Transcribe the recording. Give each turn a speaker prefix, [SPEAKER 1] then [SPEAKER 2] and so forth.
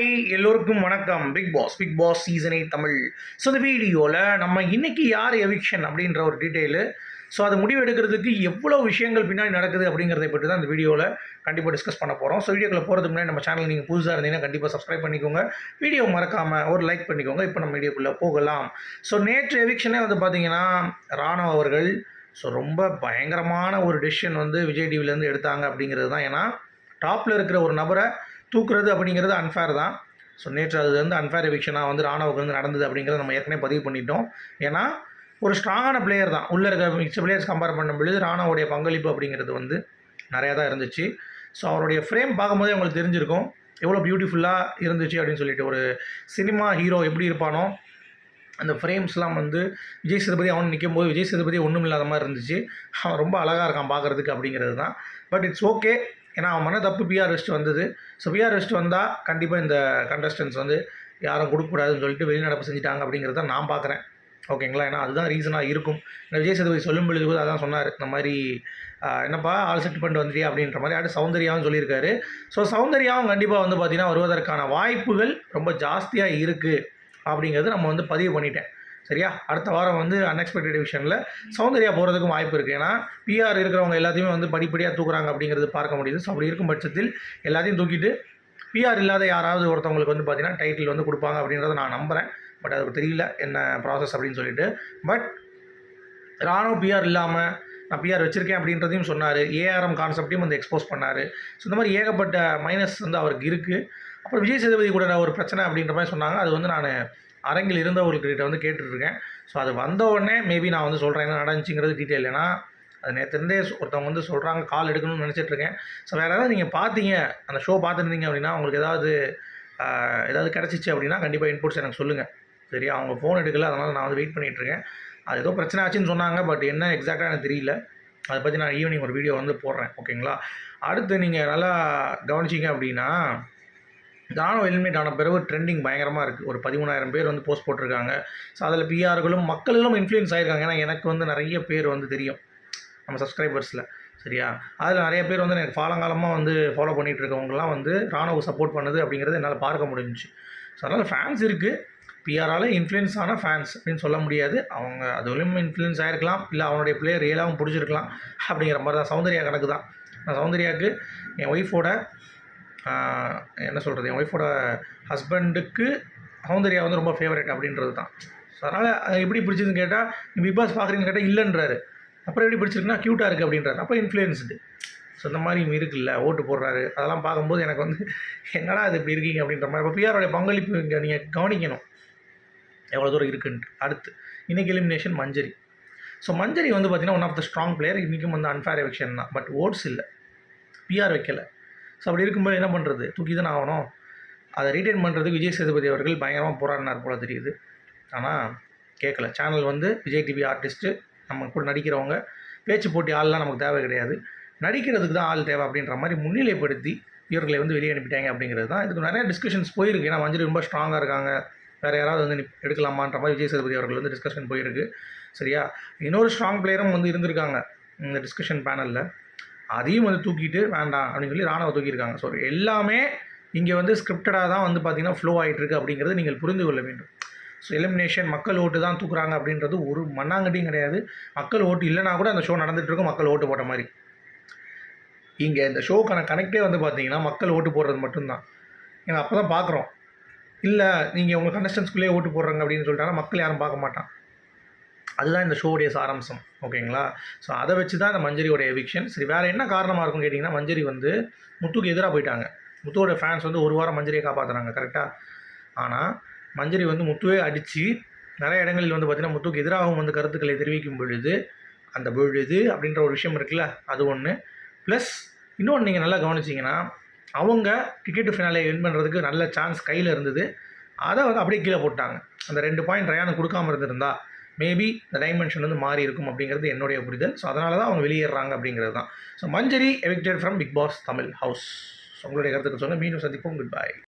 [SPEAKER 1] Hi எல்லோருக்கும் வணக்கம். Bigg Boss Bigg Boss season eight Tamil. So இந்த வீடியோவில் நம்ம இன்னைக்கு யார் எவிக்ஷன் அப்படின்ற ஒரு டீட்டெயிலு ஸோ அது முடிவு எடுக்கிறதுக்கு எவ்வளோ விஷயங்கள் பின்னாடி நடக்குது அப்படிங்கிறத பற்றி தான் இந்த வீடியோவில் கண்டிப்பாக டிஸ்கஸ் பண்ண போகிறோம் ஸோ வீடியோக்குள்ள போகிறதுக்கு முன்னாடி நம்ம சேனல் நீங்கள் புதுசாக இருந்தீங்கன்னா கண்டிப்பாக சப்ஸ்கிரைப் பண்ணிக்கோங்க. வீடியோ மறக்காமல் ஒரு லைக் பண்ணிக்கோங்க. இப்போ நம்ம வீடியோக்குள்ளே போகலாம். ஸோ நேற்று எவிக்ஷனே வந்து பார்த்தீங்கன்னா ராணுவ அவர்கள் ஸோ ரொம்ப பயங்கரமான ஒரு டெசிஷன் வந்து விஜய் டிவிலேருந்து எடுத்தாங்க அப்படிங்கிறது தான். ஏன்னா டாப்பில் இருக்கிற ஒரு நபரை தூக்குறது அப்படிங்கிறது அன்ஃபேர் தான். ஸோ நேற்று அது வந்து அன்ஃபேர் எவிக்ஷனாக வந்து ராணுவுக்கு வந்து நடந்தது அப்படிங்கிறத நம்ம ஏற்கனவே பதிவு பண்ணிட்டோம். ஏன்னா ஒரு ஸ்ட்ராங்கான பிளேயர் தான். உள்ளே இருக்க மிக்ச பிளேயர்ஸ் கம்பேர் பண்ணும் பொழுது ராணாவுடைய பங்களிப்பு அப்படிங்கிறது வந்து நிறையா தான் இருந்துச்சு. ஸோ அவருடைய ஃப்ரேம் பார்க்கும்போதே உங்களுக்கு தெரிஞ்சிருக்கும். எவ்வளோ பியூட்டிஃபுல்லாக இருந்துச்சு அப்படின்னு சொல்லிட்டு ஒரு சினிமா ஹீரோ எப்படி இருப்பானோ அந்த ஃப்ரேம்ஸ்லாம் வந்து விஜய் சேதுபதி அவன் நிற்கும் போது விஜய் சேதுபதி ஒன்றும் இல்லாத மாதிரி இருந்துச்சு. அவன் ரொம்ப அழகாக இருக்கான் பார்க்குறதுக்கு அப்படிங்கிறது தான். பட் இட்ஸ் ஓகே ஏன்னா அவன் மன தப்பு பிஆர் ரெஸ்ட் வந்தது. ஸோ பிஆர் ரெஸ்ட் வந்தால் கண்டிப்பாக இந்த கண்டஸ்டன்ஸ் வந்து யாரும் கொடுக்கக்கூடாதுன்னு சொல்லிட்டு வெளிநடப்பு செஞ்சுட்டாங்க அப்படிங்கிறத நான் பார்க்குறேன் ஓகேங்களா ஏன்னா அதுதான் ரீசனாக இருக்கும். இந்த விஜய் சேதுபதி சொல்லும் பொழுது கூட அதான் சொன்னார். இந்த மாதிரி என்னப்பா ஆள் செட் பண்ணிட்டு வந்துட்டியா அப்படின்ற மாதிரி. அடுத்து சௌந்தர்யாவும் சொல்லியிருக்காரு. ஸோ சௌந்தர்யாவும் கண்டிப்பாக வந்து பார்த்திங்கன்னா வருவதற்கான வாய்ப்புகள் ரொம்ப ஜாஸ்தியாக இருக்குது அப்படிங்கிறது நம்ம வந்து பதிவு பண்ணிட்டேன். சரியா? அடுத்த வாரம் வந்து அன்எக்ஸ்பெக்டட் டிவிஷனில் சௌந்தர்யா போகிறதுக்கும் வாய்ப்பு இருக்குது ஏன்னா பிஆர் இருக்கிறவங்க எல்லாத்தையுமே வந்து படிப்படியாக தூக்குறாங்க அப்படிங்கிறது பார்க்க முடியுது. ஸோ அப்படி இருக்கும் பட்சத்தில் எல்லாத்தையும் தூக்கிட்டு பிஆர் இல்லாத யாராவது ஒருத்தவங்களுக்கு வந்து பார்த்தீங்கன்னா டைட்டில் வந்து கொடுப்பாங்க அப்படின்றத நான் நம்புகிறேன் பட் அது தெரியல என்ன ப்ராசஸ் அப்படின்னு சொல்லிட்டு. பட் ராணுவ பிஆர் இல்லாமல் நான் பிஆர் வச்சுருக்கேன் அப்படின்றதையும் சொன்னார். ஏஆர்எம் கான்செப்டையும் வந்து எக்ஸ்போஸ் பண்ணார். ஸோ இந்த மாதிரி ஏகப்பட்ட மைனஸ் வந்து அவருக்கு இருக்குது அப்புறம் விஜய் சேதுபதி கூட ஒரு பிரச்சனை அப்படின்ற மாதிரி சொன்னாங்க. அது வந்து நான் அரங்கில் இருந்தவர்கள்கிட்ட வந்து கேட்டுட்ருக்கேன். ஸோ அது வந்த உடனே மேபி நான் வந்து சொல்கிறேன் என்ன நடந்துச்சுங்கிறது டீட்டெயில் ஏன்னா அது நேற்றுருந்தே ஒருத்தவங்க வந்து சொல்கிறாங்க கால் எடுக்கணும்னு நினச்சிட்ருக்கேன். ஸோ வேறு ஏதாவது நீங்கள் பார்த்தீங்க அந்த ஷோ பார்த்துருந்தீங்க அப்படின்னா உங்களுக்கு ஏதாவது ஏதாவது கிடச்சிச்சு அப்படின்னா கண்டிப்பாக இன்புட்ஸ் எனக்கு சொல்லுங்கள் சரியா அவங்க ஃபோன் எடுக்கல அதனால் நான் வந்து வெயிட் பண்ணிகிட்ருக்கேன் இருக்கேன் அது ஏதோ பிரச்சனை ஆச்சுன்னு சொன்னாங்க பட் என்ன எக்ஸாக்டாக எனக்கு தெரியல. அதை பற்றி நான் ஈவினிங் ஒரு வீடியோ வந்து போடுறேன் ஓகேங்களா அடுத்து நீங்கள் நல்லா கவனிச்சிங்க அப்படின்னா தானோ ஹெல்மெட் ஆன பிறகு ட்ரெண்டிங் பயங்கரமாக இருக்குது ஒரு பதிமூணாயிரம் பேர் வந்து போஸ்ட் போட்டிருக்காங்க. ஸோ அதில் பிஆர்களும் மக்களும் இன்ஃப்ளூயன்ஸ் ஆகிருக்காங்க ஏன்னா எனக்கு வந்து நிறைய பேர் வந்து தெரியும். நம்ம சப்ஸ்கிரைபர்ஸில் சரியா? அதில் நிறைய பேர் வந்து எனக்கு காலங்காலமாக வந்து ஃபாலோ பண்ணிகிட்டு இருக்கவங்கலாம் வந்து ராணுவ சப்போர்ட் பண்ணுது அப்படிங்கிறது என்னால் பார்க்க முடிஞ்சுச்சு. ஸோ அதனால் ஃபேன்ஸ் இருக்குது பிஆரால் இன்ஃப்ளூயன்ஸ் ஆன ஃபேன்ஸ் அப்படின்னு சொல்ல முடியாது. அவங்க அதுலேயும் இன்ஃப்ளூயன்ஸ் ஆகிருக்கலாம் இல்லை அவனுடைய பிளேயர் ரியலாகவும் பிடிச்சிருக்கலாம். அப்படிங்கிற மாதிரி தான். சௌந்தர்யா கணக்கு தான். நான் சௌந்தர்யாவுக்கு என் ஒய்ஃபோட என்ன சொல்கிறது என் ஒய்ஃபோட ஹஸ்பண்டுக்கு சௌந்தர்யா வந்து ரொம்ப ஃபேவரட் அப்படின்றது தான். ஸோ அதனால் எப்படி பிடிச்சதுன்னு கேட்டால் நீ பிக் பாஸ் பார்க்குறீங்கன்னு கேட்டால் இல்லைன்றாரு. அப்புறம் எப்படி பிடிச்சிருக்குன்னா க்யூட்டாக இருக்குது அப்படின்றாரு. அப்போ இன்ஃப்ளூயன்ஸ்டு ஸோ இந்த மாதிரி இவங்க இருக்குல்ல ஓட்டு போடுறாரு. அதெல்லாம் பார்க்கும்போது எனக்கு வந்து என்னடா இது இப்படி இருக்கீங்க அப்படின்ற மாதிரி. இப்போ பிஆரோடைய பங்களிப்பு இங்கே நீங்கள் கவனிக்கணும். எவ்வளோ தூரம் இருக்குன்ட்டு. அடுத்து இன்றைக்கி எலிமினேஷன் மஞ்சரி. ஸோ மஞ்சரி வந்து பார்த்தீங்கன்னா one of the strong player இன்றைக்கும் வந்து அன்ஃபேர் எவிக்ஷன் தான். பட் ஓட்ஸ் இல்லை. பிஆர் வைக்கலை. ஸோ அப்படி இருக்கும்போது என்ன பண்ணுறது தூக்கி தான் ஆகணும். அதை ரீட்டைன் பண்ணுறதுக்கு விஜய் சேதுபதி அவர்கள் பயங்கரமாக போராடினார் போல தெரியுது. ஆனால் கேட்கல சேனல் வந்து விஜய் டிவி ஆர்டிஸ்ட்டு நம்ம கூட நடிக்கிறவங்க பேச்சு போட்டி ஆள்லாம் நமக்கு தேவை கிடையாது. நடிக்கிறதுக்கு தான் ஆள் தேவை அப்படின்ற மாதிரி முன்னிலைப்படுத்தி இவர்களை வந்து வெளியே அனுப்பிட்டாங்க அப்படிங்கிறது தான். இதுக்கு நிறைய டிஸ்கஷன்ஸ் போயிருக்கு. ஏன்னா மஞ்சள் ரொம்ப ஸ்ட்ராங்காக இருக்காங்க. வேறு யாராவது வந்து நிப்- எடுக்கலாமான்ற மாதிரி விஜய் சேதுபதி அவர்கள் வந்து டிஸ்கஷன் போயிருக்கு. சரியா? இன்னொரு ஸ்ட்ராங் பிளேயரும் வந்து இருந்திருக்காங்க. இந்த டிஸ்கஷன் பேனலில் அதையும் வந்து தூக்கிட்டு வேண்டாம் அப்படின்னு சொல்லி ராணுவ தூக்கியிருக்காங்க. ஸோ எல்லாமே இங்கே வந்து ஸ்கிரிப்டடாக தான் வந்து பார்த்திங்கன்னா ஃப்ளோ ஆகிட்டு இருக்கு அப்படிங்கிறது நீங்கள் புரிந்து கொள்ள வேண்டும். ஸோ எலிமினேஷன் மக்கள் ஓட்டு தான் தூக்குறாங்க அப்படின்றது ஒரு மண்ணாங்கட்டியும் கிடையாது. மக்கள் ஓட்டு இல்லைனா கூட அந்த ஷோ நடந்துகிட்ருக்கும் இருக்கும் மக்கள் ஓட்டு போட்ட மாதிரி. இங்கே இந்த ஷோக்கான கனெக்டே வந்து பார்த்தீங்கன்னா மக்கள் ஓட்டு போடுறது மட்டும்தான். ஏன்னா அப்போ தான் பார்க்குறோம் இல்லை நீங்கள் உங்கள் கண்டஸ்டன்ஸ்குள்ளேயே ஓட்டு போடுறாங்க அப்படின்னு சொல்லிட்டாங்கன்னா மக்கள் யாரும் பார்க்க மாட்டான் அதுதான் இந்த ஷோவுடைய சாராம்சம் ஓகேங்களா? ஸோ அதை வச்சு தான் இந்த மஞ்சரியோட எவிக்ஷன் சரி வேறு என்ன காரணமாக இருக்கும்னு கேட்டிங்கன்னா மஞ்சரி வந்து முத்துக்கு எதிராக போயிட்டாங்க. முத்துவோட ஃபேன்ஸ் வந்து ஒரு வாரம் மஞ்சரியை காப்பாற்றுறாங்க கரெக்டாக ஆனால் மஞ்சரி வந்து முத்துவே அடித்து நிறைய இடங்களில் வந்து பார்த்திங்கன்னா முத்துக்கு எதிராகவும் வந்து கருத்துக்களை தெரிவிக்கும் பொழுது அந்த பொழுது அப்படின்ற ஒரு விஷயம் இருக்குல்ல அது ஒன்று ப்ளஸ் இன்னொன்று நீங்கள் நல்லா கவனிச்சிங்கன்னா அவங்க டிக்கெட்டு ஃபினாலே வின் பண்ணுறதுக்கு நல்ல சான்ஸ் கையில் இருந்தது. அதை வந்து அப்படியே கீழே போட்டாங்க. அந்த ரெண்டு பாயிண்ட் ரயானுக்கு கொடுக்காம இருந்திருந்தா மேபி இந்த டைமென்ஷன் வந்து மாறி இருக்கும் அப்படிங்கிறது என்னுடைய புரிதல். ஸோ அதனால தான் அவங்க வெளியேறாங்க அப்படிங்கிறது தான். So Manjari evicted from Bigg Boss Tamil house உங்களுடைய கருத்துக்கு சொன்ன மீண்டும் சந்திப்போம். Good bye